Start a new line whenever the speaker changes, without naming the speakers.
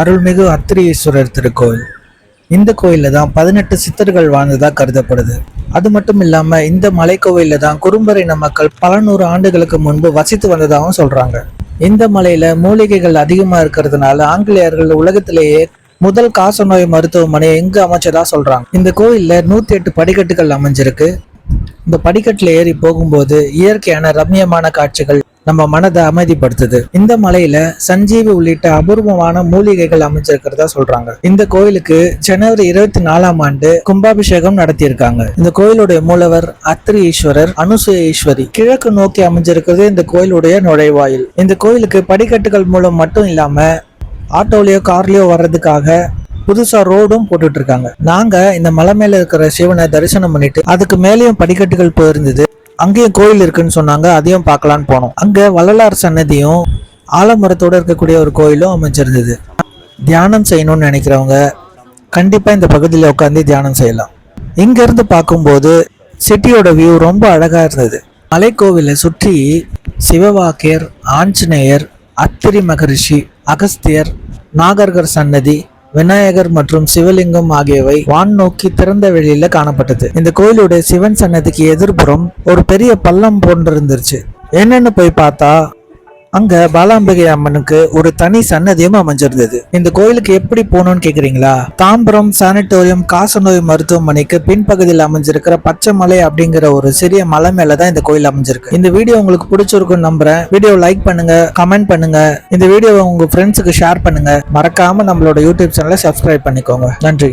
அருள்மிகு அத்திரியேஸ்வரர் திருக்கோயில். இந்த கோயிலில் தான் பதினெட்டு சித்தர்கள் வாழ்ந்ததாக கருதப்படுது. அது மட்டும் இல்லாமல் இந்த மலைக்கோவிலில் தான் குறும்பரின மக்கள் பல நூறு ஆண்டுகளுக்கு முன்பு வசித்து வந்ததாகவும் சொல்கிறாங்க இந்த மலையில் மூலிகைகள் அதிகமாக இருக்கிறதுனால ஆங்கிலேயர்கள் உலகத்திலேயே முதல் காசநோய் மருத்துவமனை எங்கே அமைச்சதா சொல்கிறாங்க இந்த கோயிலில் நூற்றி எட்டு படிக்கட்டுகள் அமைஞ்சிருக்கு. இந்த படிக்கட்டில் ஏறி போகும்போது இயற்கையான ரம்மியமான காட்சிகள் நம்ம மனதை அமைதிப்படுத்துது. இந்த மலையில சஞ்சீவி உள்ளிட்ட அபூர்வமான மூலிகைகள் அமைஞ்சிருக்கிறதா சொல்றாங்க. இந்த கோயிலுக்கு ஜனவரி இருபத்தி நாலாம் ஆண்டு கும்பாபிஷேகம் நடத்தியிருக்காங்க. இந்த கோயிலுடைய மூலவர் அத்திரி ஈஸ்வரர் அனுசூய ஈஸ்வரி கிழக்கு நோக்கி அமைஞ்சிருக்கிறது இந்த கோயிலுடைய நுழைவாயில். இந்த கோயிலுக்கு படிக்கட்டுகள் மூலம் மட்டும் இல்லாம ஆட்டோலயோ கார்லயோ வர்றதுக்காக புதுசா ரோடும் போட்டுட்டு இருக்காங்க. நாங்க இந்த மலை மேல இருக்கிற சிவனை தரிசனம் பண்ணிட்டு அதுக்கு மேலேயும் படிக்கட்டுகள் போயிருந்தது. அங்கேயும் கோயில் இருக்குன்னு சொன்னாங்க அதையும் பார்க்கலான்னு போனோம். அங்கே வள்ளலார் சன்னதியும் ஆலமரத்தோட இருக்கக்கூடிய ஒரு கோயிலும் அமைஞ்சிருந்தது. தியானம் செய்யணும்னு நினைக்கிறவங்க கண்டிப்பாக இந்த பகுதியில் உட்காந்து தியானம் செய்யலாம். இங்கேருந்து பார்க்கும்போது சிட்டியோட வியூ ரொம்ப அழகாக இருந்தது. மலைக்கோவிலை சுற்றி சிவவாக்கியர் ஆஞ்சநேயர் அத்திரி மகரிஷி அகஸ்தியர் நாகர்கர் சன்னதி விநாயகர் மற்றும் சிவலிங்கம் ஆகியவை வான் நோக்கி திறந்த வெளியில காணப்பட்டது. இந்த கோயிலுடைய சிவன் சன்னதிக்கு எதிர்ப்புறம் ஒரு பெரிய பள்ளம் போன்று இருந்துருச்சு என்னன்னு போய் பார்த்தா அங்க பாலாம்பிகை அம்மனுக்கு ஒரு தனி சன்னதியும் அமைஞ்சிருந்தது. இந்த கோயிலுக்கு எப்படி போகணும்னு கேக்குறீங்களா? தாம்பரம் சானிட்டோரியம் காசநோய் மருத்துவமனைக்கு பின்பகுதியில் அமைஞ்சிருக்கிற பச்சை மலை அப்படிங்கிற ஒரு சிறிய மலை மேலதான் இந்த கோயில் அமைஞ்சிருக்கு. இந்த வீடியோ உங்களுக்கு பிடிச்சிருக்குன்னு நம்புறேன். வீடியோ லைக் பண்ணுங்க கமெண்ட் பண்ணுங்க. இந்த வீடியோவை உங்க ஃப்ரெண்ட்ஸுக்கு ஷேர் பண்ணுங்க. மறக்காம நம்மளோட யூடியூப் சேனலை சப்ஸ்கிரைப் பண்ணிக்கோங்க. நன்றி.